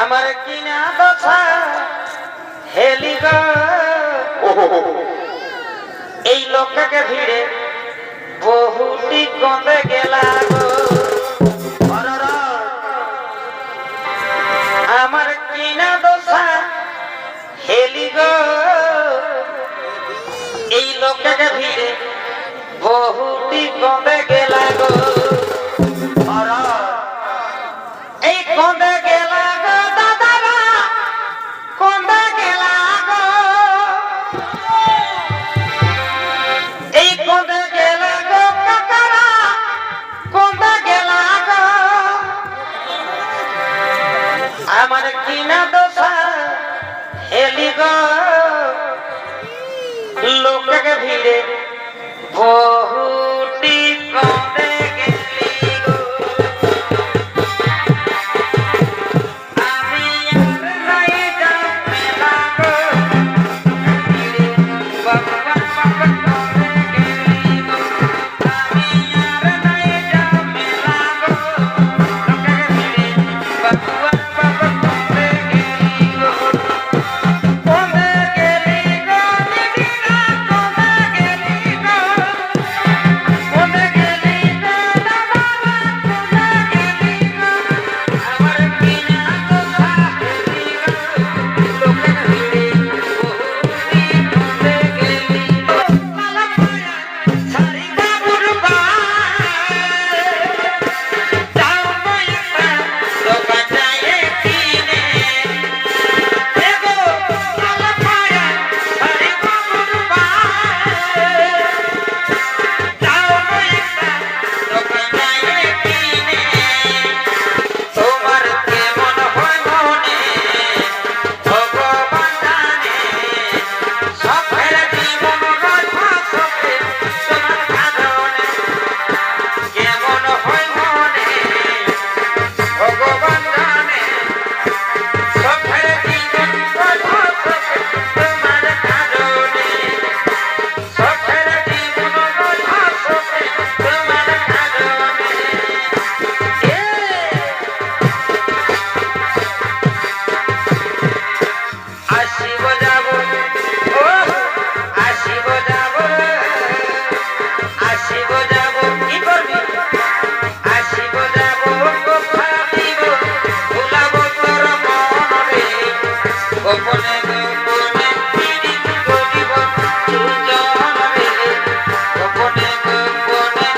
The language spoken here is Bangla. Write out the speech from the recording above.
আমার কিনা দশা হেলি গো। এই লোককে ভিড়ে বহুটি কমে গেলা লোককে ভিড়ে বহুটি কমে I beat it. আসিব যাব আসিব যাব আসিব যাব।